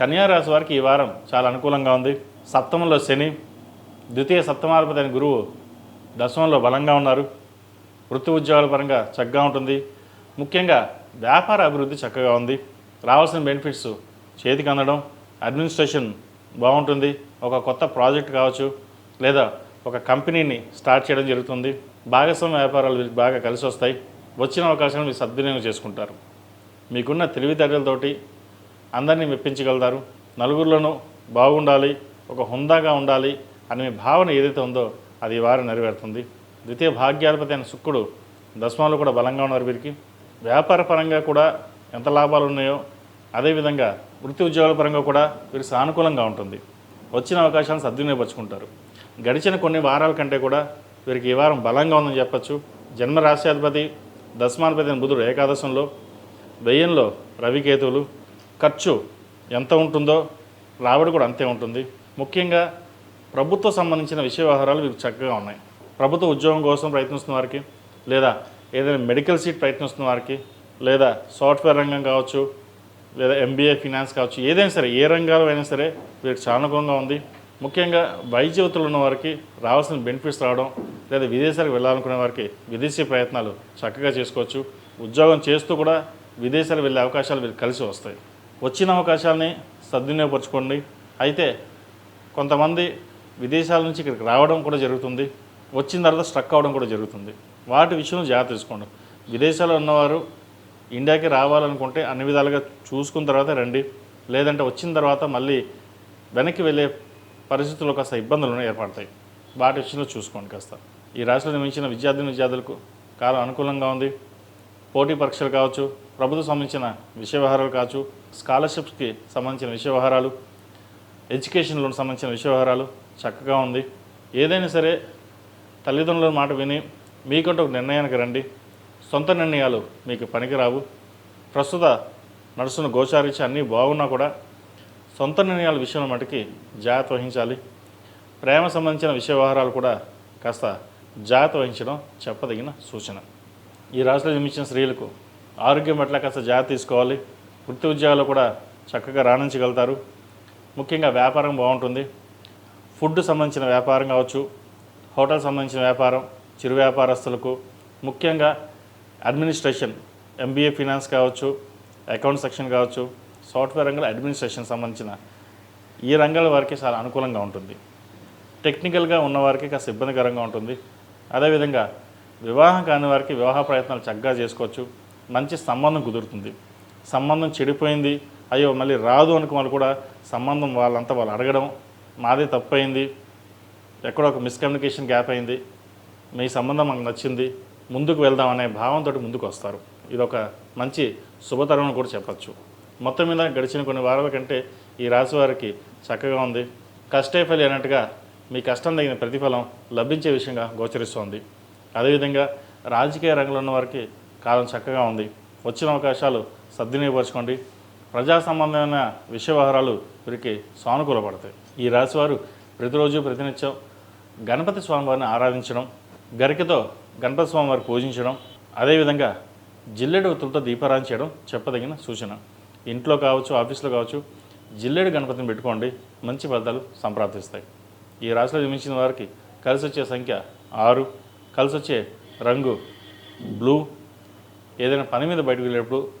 కన్యారాశి వారికి ఈ వారం చాలా అనుకూలంగా ఉంది. సప్తమంలో శని ద్వితీయ సప్తమాధిపతి అయిన గురువు దశమంలో బలంగా ఉన్నారు. వృత్తి ఉద్యోగాల పరంగా చక్కగా ఉంటుంది. ముఖ్యంగా వ్యాపార అభివృద్ధి చక్కగా ఉంది. రావాల్సిన బెనిఫిట్స్ చేతికి అందడం అడ్మినిస్ట్రేషన్ బాగుంటుంది. ఒక కొత్త ప్రాజెక్ట్ కావచ్చు లేదా ఒక కంపెనీని స్టార్ట్ చేయడం జరుగుతుంది. భాగస్వామ్య వ్యాపారాలు వీరికి బాగా కలిసి వస్తాయి. వచ్చిన అవకాశాలను మీరు సద్వినియోగం చేసుకుంటారు. మీకున్న తెలివితేటలతోటి అందరినీ మెప్పించగలుగుతారు. నలుగురిలోనూ బాగుండాలి ఒక హుందాగా ఉండాలి అనే మీ భావన ఏదైతే ఉందో అది వారు వారం నెరవేరుతుంది. ద్వితీయ భాగ్యాధిపతి అయిన శుక్రుడు దశమాలు కూడా బలంగా ఉన్నారు వీరికి. వ్యాపార పరంగా కూడా ఎంత లాభాలు ఉన్నాయో అదేవిధంగా వృత్తి ఉద్యోగాల పరంగా కూడా వీరికి సానుకూలంగా ఉంటుంది. వచ్చిన అవకాశాలను సద్వినియోగపరుచుకుంటారు. గడిచిన కొన్ని వారాల కంటే కూడా వీరికి ఈ వారం బలంగా ఉందని చెప్పచ్చు. జన్మ రాశ్యాధిపతి దశమాధిపతి అయిన బుధుడు ఏకాదశంలో వెయ్యంలో రవికేతువులు ఖర్చు ఎంత ఉంటుందో రాబడి కూడా అంతే ఉంటుంది. ముఖ్యంగా ప్రభుత్వ సంబంధించిన విషయ వ్యవహారాలు మీకు చక్కగా ఉన్నాయి. ప్రభుత్వ ఉద్యోగం కోసం ప్రయత్నిస్తున్న వారికి లేదా ఏదైనా మెడికల్ సీట్ ప్రయత్నిస్తున్న వారికి లేదా సాఫ్ట్వేర్ రంగం కావచ్చు లేదా ఎంబీఏ ఫినాన్స్ కావచ్చు ఏదైనా సరే ఏ రంగాలు అయినా సరే వీరికి సానుకూలంగా ఉంది. ముఖ్యంగా వైద్యవతులు ఉన్న వారికి రావాల్సిన బెనిఫిట్స్ రావడం లేదా విదేశాలకు వెళ్ళాలనుకునే వారికి విదేశీ ప్రయత్నాలు చక్కగా చేసుకోవచ్చు. ఉద్యోగం చేస్తూ కూడా విదేశాలకు వెళ్ళే అవకాశాలు వీరికి కలిసి వస్తాయి. వచ్చిన అవకాశాలని సద్వినియోగపరచుకోండి. అయితే కొంతమంది విదేశాల నుంచి ఇక్కడికి రావడం కూడా జరుగుతుంది. వచ్చిన తర్వాత స్ట్రక్ అవ్వడం కూడా జరుగుతుంది. వాటి విషయంలో జాగ్రత్త తీసుకోండి. విదేశాల్లో ఉన్నవారు ఇండియాకి రావాలనుకుంటే అన్ని విధాలుగా చూసుకున్న తర్వాత రండి. లేదంటే వచ్చిన తర్వాత మళ్ళీ వెనక్కి వెళ్ళే పరిస్థితుల్లో కాస్త ఇబ్బందులు ఏర్పడతాయి. వాటి విషయంలో చూసుకోండి కాస్త. ఈ రాశిలో నిర్మించిన విద్యార్థిని విద్యార్థులకు కాలం అనుకూలంగా ఉంది. పోటీ పరీక్షలు కావచ్చు ప్రభుత్వం సంబంధించిన విషయ వ్యవహారాలు కావచ్చు స్కాలర్షిప్స్కి సంబంధించిన విషయ వ్యవహారాలు ఎడ్యుకేషన్ లోన్ సంబంధించిన విషయ వ్యవహారాలు చక్కగా ఉంది. ఏదైనా సరే తల్లిదండ్రుల మాట విని మీకంటూ ఒక నిర్ణయానికి రండి. సొంత నిర్ణయాలు మీకు పనికిరావు. ప్రస్తుత నడుస్తున్న గోచారీత్య అన్నీ బాగున్నా కూడా సొంత నిర్ణయాల విషయంలో మటుకి జాగ్రత్త వహించాలి. ప్రేమ సంబంధించిన విషయ వ్యవహారాలు కూడా కాస్త జాగ్రత్త వహించడం చెప్పదగిన సూచన. ఈ రాశిలో జన్మించిన స్త్రీలకు ఆరోగ్యం పట్ల కాస్త జాగ్రత్త తీసుకోవాలి. వృత్తి ఉద్యోగాలు కూడా చక్కగా రాణించగలుగుతారు. ముఖ్యంగా వ్యాపారం బాగుంటుంది. ఫుడ్ సంబంధించిన వ్యాపారం కావచ్చు హోటల్ సంబంధించిన వ్యాపారం చిరు వ్యాపారస్తులకు ముఖ్యంగా అడ్మినిస్ట్రేషన్ ఎంబీఏ ఫినాన్స్ కావచ్చు అకౌంట్ సెక్షన్ కావచ్చు సాఫ్ట్వేర్ రంగంలో అడ్మినిస్ట్రేషన్ సంబంధించిన ఈ రంగాల వారికి చాలా అనుకూలంగా ఉంటుంది. టెక్నికల్గా ఉన్నవారికి కాస్త ఇబ్బందికరంగా ఉంటుంది. అదేవిధంగా వివాహం కాని వారికి వివాహ ప్రయత్నాలు చక్కగా చేసుకోవచ్చు. మంచి సంబంధం కుదురుతుంది. సంబంధం చెడిపోయింది. అయ్యో మళ్ళీ రాదు అనుకున్న వాళ్ళు కూడా సంబంధం వాళ్ళంతా వాళ్ళు అడగడం మాదే తప్పైంది. ఎక్కడో ఒక మిస్కమ్యూనికేషన్ గ్యాప్ అయింది. మీ సంబంధం మాకు నచ్చింది. ముందుకు వెళ్దాం అనే భావంతో ముందుకు వస్తారు. ఇది ఒక మంచి శుభతరం కూడా చెప్పచ్చు. మొత్తం మీద గడిచిన కొన్ని వారాల కంటే ఈ రాశి వారికి చక్కగా ఉంది. కష్టే ఫలి అన్నట్టుగా మీ కష్టం తగిన ప్రతిఫలం లభించే విషయంగా గోచరిస్తోంది. అదేవిధంగా రాజకీయ రంగంలో ఉన్న వారికి కాలం చక్కగా ఉంది. వచ్చిన అవకాశాలు సద్వినియోగపరచుకోండి. ప్రజా సంబంధమైన విషయ వ్యవహారాలు వీరికి సానుకూలపడతాయి. ఈ రాశివారు ప్రతిరోజు ప్రతినిత్యం గణపతి స్వామివారిని ఆరాధించడం గరికతో గణపతి స్వామివారి పూజించడం అదేవిధంగా జిల్లెడు ఒత్తులతో దీపారాధన చేయడం చెప్పదగిన సూచన. ఇంట్లో కావచ్చు ఆఫీస్లో కావచ్చు జిల్లెడు గణపతిని పెట్టుకోండి. మంచి ఫలితాలు సంప్రాప్తిస్తాయి. ఈ రాశిలో జన్మించిన వారికి కలిసి వచ్చే సంఖ్య ఆరు. కలిసి వచ్చే రంగు బ్లూ. ఏదైనా పని మీద బయటకు వెళ్ళేటప్పుడు